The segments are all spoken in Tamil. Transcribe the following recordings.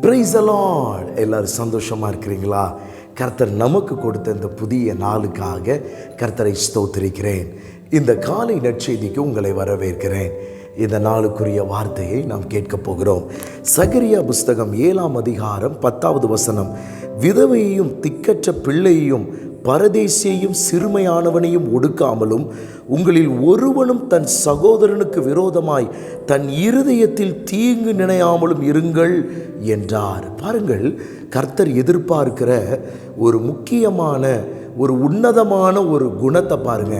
பிரைஸ் அலாட் எல்லாரும் சந்தோஷமாக இருக்கிறீங்களா? கர்த்தர் நமக்கு கொடுத்த இந்த புதிய நாளுக்காக கர்த்தரை ஸ்தோத்திருக்கிறேன். இந்த காலை நற்செய்திக்கு உங்களை வரவேற்கிறேன். இந்த நாளுக்குரிய வார்த்தையை நாம் கேட்கப் போகிறோம். சகரியா புஸ்தகம் ஏழாம் அதிகாரம் பத்தாவது வசனம். விதவையையும் திக்கற்ற பிள்ளையையும் பரதேசியையும் சிறுமையானவனையும் ஒடுக்காமலும் உங்களில் ஒருவனும் தன் சகோதரனுக்கு விரோதமாய் தன் இருதயத்தில் தீங்கு நினையாமலும் இருங்கள் என்றார். பாருங்கள் கர்த்தர் எதிர்பார்க்கிற ஒரு முக்கியமான ஒரு உன்னதமான ஒரு குணத்தை பாருங்க.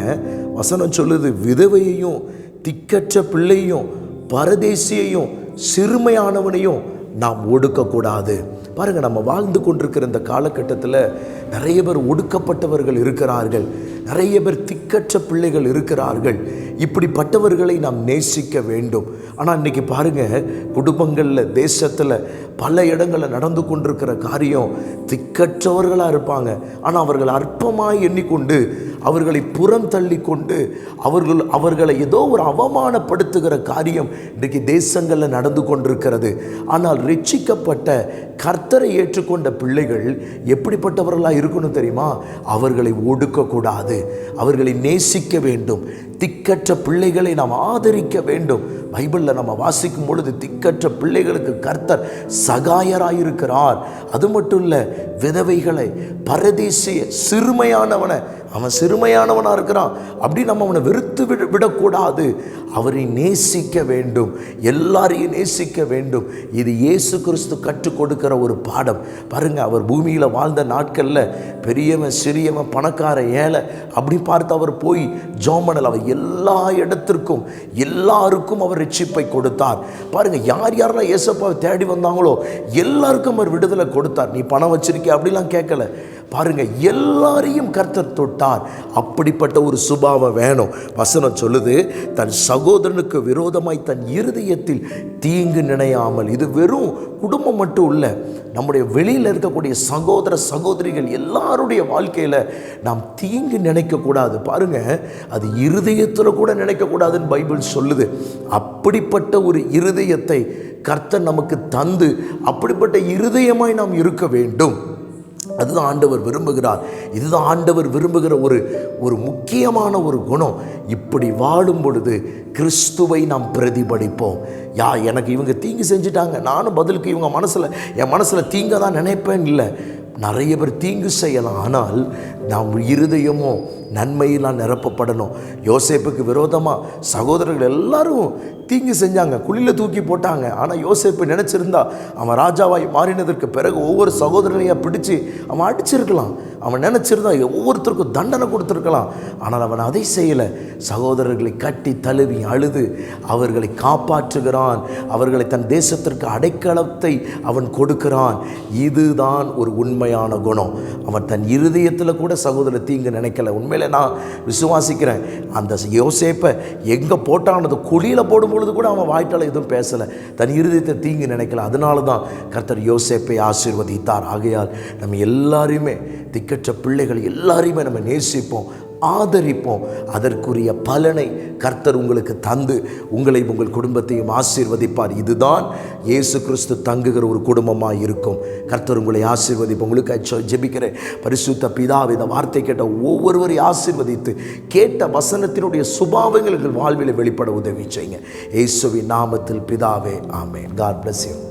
வசனம் சொல்லுது விதவையையும் திக்கற்ற பிள்ளையும் பரதேசியையும் சிறுமையானவனையும் நாம் ஒடுக்கக்கூடாது. பாருங்க நம்ம வாழ்ந்து கொண்டிருக்கிற இந்த காலகட்டத்தில் நிறைய பேர் ஒடுக்கப்பட்டவர்கள் இருக்கிறார்கள். நிறைய பேர் திக்கற்ற பிள்ளைகள் இருக்கிறார்கள். இப்படிப்பட்டவர்களை நாம் நேசிக்க வேண்டும். ஆனால் இன்னைக்கு பாருங்கள் குடும்பங்களில் தேசத்தில் பல இடங்களில் நடந்து கொண்டிருக்கிற காரியம் திக்கற்றவர்களாக இருப்பாங்க. ஆனால் அவர்கள் அற்பமாக எண்ணிக்கொண்டு அவர்களை புறம் தள்ளி கொண்டு அவர்கள் அவர்களை ஏதோ ஒரு அவமானப்படுத்துகிற காரியம் இன்றைக்கு தேசங்களில் நடந்து கொண்டிருக்கிறது. ஆனால் ரட்சிக்கப்பட்ட கர்த்தரை ஏற்றுக்கொண்ட பிள்ளைகள் எப்படிப்பட்டவர்களாக இருக்கணும் தெரியுமா? அவர்களை ஒடுக்கக்கூடாது. அவர்களை நேசிக்க வேண்டும். திக்கற்ற பிள்ளைகளை நாம் ஆதரிக்க வேண்டும். பைபிளில் நம்ம வாசிக்கும் பொழுது திக்கற்ற பிள்ளைகளுக்கு கர்த்தர் சகாயராயிருக்கிறார். அது மட்டும் இல்லை விதவைகளை பரதேசிய சிறுமையானவனை அவன் சிறுமையானவனாக இருக்கிறான். அப்படி நம்ம அவனை வெறுத்து விட விடக்கூடாது. அவரை நேசிக்க வேண்டும். எல்லாரையும் நேசிக்க வேண்டும். இது இயேசு கிறிஸ்து கற்றுக் கொடுக்கிற ஒரு பாடம். பாருங்க அவர் பூமியில் வாழ்ந்த நாட்களில் பெரியவன் சிறியவன் பணக்கார ஏழை அப்படி பார்த்து அவர் போய் ஜோமனல் அவர் எல்லா இடத்திற்கும் எல்லாருக்கும் அவர் ரட்சிப்பை கொடுத்தார். பாருங்க யார் யாரெல்லாம் இயேசப்பாவை தேடி வந்தாங்களோ எல்லாருக்கும் அவர் விடுதலை கொடுத்தார். நீ பணம் வச்சிருக்கிய? அப்படிலாம் கேட்கல. பாருங்க எல்லாரையும் கர்த்தர் தொட்டார். அப்படிப்பட்ட ஒரு சுபாவம் வேணும். வசனம் சொல்லுது தன் சகோதரனுக்கு விரோதமாய் தன் இருதயத்தில் தீங்கு நினையாமல் இது வெறும் குடும்பம் மட்டும் இல்லை நம்முடைய வெளியில் இருக்கக்கூடிய சகோதர சகோதரிகள் எல்லாருடைய வாழ்க்கையில் நாம் தீங்கு நினைக்கக்கூடாது. பாருங்க அது இருதயத்தில் கூட நினைக்கக்கூடாதுன்னு பைபிள் சொல்லுது. அப்படிப்பட்ட ஒரு இருதயத்தை கர்த்தர் நமக்கு தந்து அப்படிப்பட்ட இருதயமாய் நாம் இருக்க வேண்டும். அதுதான் ஆண்டவர் விரும்புகிறார். இதுதான் ஆண்டவர் விரும்புகிற ஒரு ஒரு முக்கியமான ஒரு குணம். இப்படி வாழும் பொழுது கிறிஸ்துவை நாம் பிரதிபலிப்போம். யா எனக்கு இவங்க தீங்கு செஞ்சிட்டாங்க. நானும் பதிலுக்கு இவங்க மனசில் என் மனசில் தீங்க தான் நினைப்பேன் இல்லை. நிறைய பேர் தீங்கு செய்யலாம். ஆனால் நாம் இருதயமோ நன்மையெல்லாம் நிரப்பப்படணும். யோசேப்புக்கு விரோதமாக சகோதரர்கள் எல்லாரும் தீங்கு செஞ்சாங்க குழியில் தூக்கி போட்டாங்க. ஆனால் யோசேப்பு நினச்சிருந்தா அவன் ராஜாவாய் மாறினதற்கு பிறகு ஒவ்வொரு சகோதரனையாக பிடிச்சு அவன் அடிச்சிருக்கலாம். அவன் நினச்சிருந்தா ஒவ்வொருத்தருக்கும் தண்டனை கொடுத்துருக்கலாம். ஆனால் அவன் அதை செய்யலை. சகோதரர்களை கட்டி தழுவி அழுது அவர்களை காப்பாற்றுகிறான். அவர்களை தன் தேசத்திற்கு அடைக்கலத்தை அவன் கொடுக்கிறான். இதுதான் ஒரு உண்மையான குணம். அவன் தன் இருதயத்தில் கூட சகோதர தீங்கு நினைக்கல. உண்மை மேலே நான் விசுவாசிக்கிறேன். அந்த யோசேப்பை எங்கே போட்டானது குழியில் போடும் பொழுது கூட அவன் வாய்ட்டால் எதுவும் பேசலை. தன் இருதயத்தை தீங்கு நினைக்கல. அதனால தான் கர்த்தர் யோசேப்பை ஆசீர்வதித்தார். ஆகையால் நம்ம எல்லாரையுமே திக்கற்ற பிள்ளைகள் எல்லாரையுமே நம்ம நேசிப்போம். ஆதரிப்போம். அதற்குரிய பலனை கர்த்தர் உங்களுக்கு தந்து உங்களை உங்கள் குடும்பத்தையும் ஆசீர்வதிப்பார். இதுதான் இயேசு கிறிஸ்து தங்குகிற ஒரு குடும்பமாக இருக்கும். கர்த்தர் உங்களை ஆசீர்வதிப்போம். உங்களுக்கு ஜெபிக்கிறேன். பரிசுத்த பிதா இந்த வார்த்தை கேட்ட ஒவ்வொருவரையும் ஆசீர்வதித்து கேட்ட வசனத்தினுடைய சுபாவங்கள் எங்கள் வாழ்வில் வெளிப்பட உதவி செய்யுங்க. இயேசுவின் நாமத்தில் பிதாவே ஆமே காட் பிளஸ் யூ